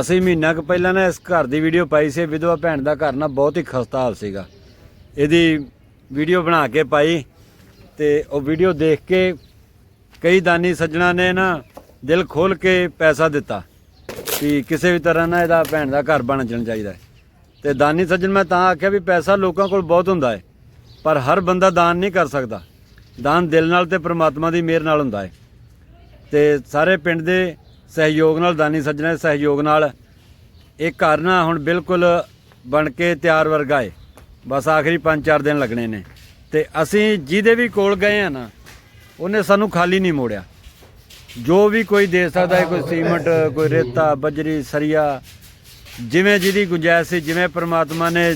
ਅਸੀਂ ਮਹੀਨਾ ਕੁ ਪਹਿਲਾਂ ਨਾ ਇਸ ਘਰ ਦੀ ਵੀਡੀਓ ਪਾਈ ਸੀ, ਵਿਧਵਾ ਭੈਣ ਦਾ ਘਰ ਨਾ ਬਹੁਤ ਹੀ ਖਸਤਾ ਹਾਲ ਸੀਗਾ। ਇਹਦੀ ਵੀਡੀਓ ਬਣਾ ਕੇ ਪਾਈ ਤੇ ਉਹ ਵੀਡੀਓ ਦੇਖ ਕੇ ਕਈ ਦਾਨੀ ਸੱਜਣਾ ਨੇ ਨਾ ਦਿਲ ਖੋਲ ਕੇ ਪੈਸਾ ਦਿੱਤਾ ਕਿ ਕਿਸੇ ਵੀ ਤਰ੍ਹਾਂ ਨਾ ਇਹਦਾ ਭੈਣ ਦਾ ਘਰ ਬਣ ਜਾਣਾ ਚਾਹੀਦਾ ਹੈ। ਤੇ ਦਾਨੀ ਸੱਜਣ ਮੈਂ ਤਾਂ ਆਖਿਆ ਵੀ ਪੈਸਾ ਲੋਕਾਂ ਕੋਲ ਬਹੁਤ ਹੁੰਦਾ ਹੈ, ਪਰ ਹਰ ਬੰਦਾ ਦਾਨ ਨਹੀਂ ਕਰ ਸਕਦਾ। ਦਾਨ ਦਿਲ ਨਾਲ ਤੇ ਪ੍ਰਮਾਤਮਾ ਦੀ ਮਿਹਰ ਨਾਲ ਹੁੰਦਾ ਹੈ। ਤੇ ਸਾਰੇ ਪਿੰਡ ਦੇ ਸਹਿਯੋਗ ਨਾਲ, ਦਾਨੀ ਸੱਜਣਾ ਦੇ ਸਹਿਯੋਗ ਨਾਲ ਇਹ ਘਰ ਨਾ ਹੁਣ ਬਿਲਕੁਲ ਬਣ ਕੇ ਤਿਆਰ ਵਰਗਾ ਹੈ ਬਸ ਆਖਰੀ 5-4 ਦਿਨ ਲੱਗਣੇ ਨੇ। ਤੇ ਅਸੀਂ ਜਿਹਦੇ ਵੀ ਕੋਲ ਗਏ ਆ ਨਾ, ਉਹਨੇ ਸਾਨੂੰ ਖਾਲੀ ਨਹੀਂ ਮੋੜਿਆ। ਜੋ ਵੀ ਕੋਈ ਦੇ ਸਕਦਾ ਹੈ ਕੋਈ ਸੀਮਟ, ਕੋਈ ਰੇਤਾ, ਬਜਰੀ, ਸਰੀਆ, ਜਿਵੇਂ ਜਿਹਦੀ ਗੁੰਜਾਇਸ਼ ਸੀ, ਜਿਵੇਂ ਪ੍ਰਮਾਤਮਾ ਨੇ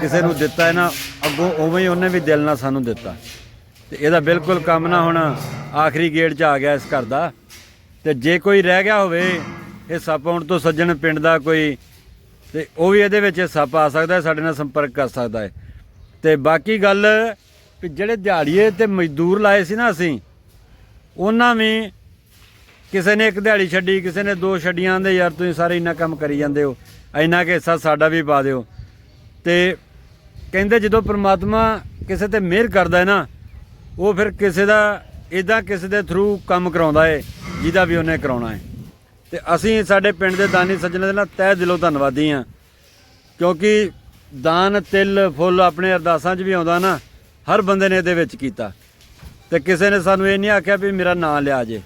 ਕਿਸੇ ਨੂੰ ਦਿੱਤਾ ਹੈ ਨਾ, ਅੱਗੋਂ ਉਵੇਂ ਹੀ ਉਹਨੇ ਵੀ ਦਿਲ ਨਾਲ ਸਾਨੂੰ ਦਿੱਤਾ। ਤੇ ਇਹਦਾ ਬਿਲਕੁਲ ਕੰਮ ਨਾ ਹੁਣ ਆਖਰੀ ਗੇੜ 'ਚ ਆ ਗਿਆ ਇਸ ਘਰ ਦਾ। ਤੇ ਜੇ ਕੋਈ ਰਹਿ ਗਿਆ ਹੋਵੇ ਹਿੱਸਾ ਪਾਉਣ ਤੋਂ ਸੱਜਣ ਪਿੰਡ ਦਾ ਕੋਈ, ਤੇ ਉਹ ਵੀ ਇਹਦੇ ਵਿੱਚ ਹਿੱਸਾ ਪਾ ਸਕਦਾ ਹੈ ਸਾਡੇ ਨਾਲ ਸੰਪਰਕ ਕਰ ਸਕਦਾ ਹੈ। ਤੇ ਬਾਕੀ ਗੱਲ ਵੀ ਜਿਹੜੇ ਦਿਹਾੜੀਏ ਤੇ ਮਜ਼ਦੂਰ ਲਾਏ ਸੀ ਨਾ ਅਸੀਂ, ਉਹਨਾਂ ਵੀ ਕਿਸੇ ਨੇ ਇੱਕ ਦਿਹਾੜੀ ਛੱਡੀ, ਕਿਸੇ ਨੇ ਦੋ ਛੱਡੀਆਂ ਦੇ ਯਾਰ ਤੁਸੀਂ ਸਾਰੇ ਇੰਨਾ ਕੰਮ ਕਰੀ ਜਾਂਦੇ ਹੋ, ਇੰਨਾ ਕਿ ਹਿੱਸਾ ਸਾਡਾ ਵੀ ਪਾ ਦਿਓ। ਤੇ ਕਹਿੰਦੇ ਜਦੋਂ ਪ੍ਰਮਾਤਮਾ ਕਿਸੇ ਤੇ ਮਿਹਰ ਕਰਦਾ ਹੈ ਨਾ, ਉਹ ਫਿਰ ਕਿਸੇ ਦਾ ਇਦਾਂ ਕਿਸੇ ਦੇ ਥਰੂ ਕੰਮ ਕਰਾਉਂਦਾ ਏ ਜਿਹਦਾ ਵੀ ਉਹਨੇ ਕਰਾਉਣਾ ਹੈ। ਤੇ ਅਸੀਂ ਸਾਡੇ ਪਿੰਡ ਦੇ ਦਾਨੀ ਸੱਜਣ ਦੇ ਨਾਲ ਤਹਿ ਦਿਲੋਂ ਧੰਨਵਾਦੀ ਹਾਂ। ਕਿਉਂਕਿ ਦਾਨ, ਤਿਲ, ਫੁੱਲ ਆਪਣੇ ਅਰਦਾਸਾਂ 'ਚ ਵੀ ਆਉਂਦਾ ਨਾ, ਹਰ ਬੰਦੇ ਨੇ ਇਹਦੇ ਵਿੱਚ ਕੀਤਾ। ਤੇ ਕਿਸੇ ਨੇ ਸਾਨੂੰ ਇਹ ਨਹੀਂ ਆਖਿਆ ਵੀ ਮੇਰਾ ਨਾਂ ਲਿਆ ਜੇ।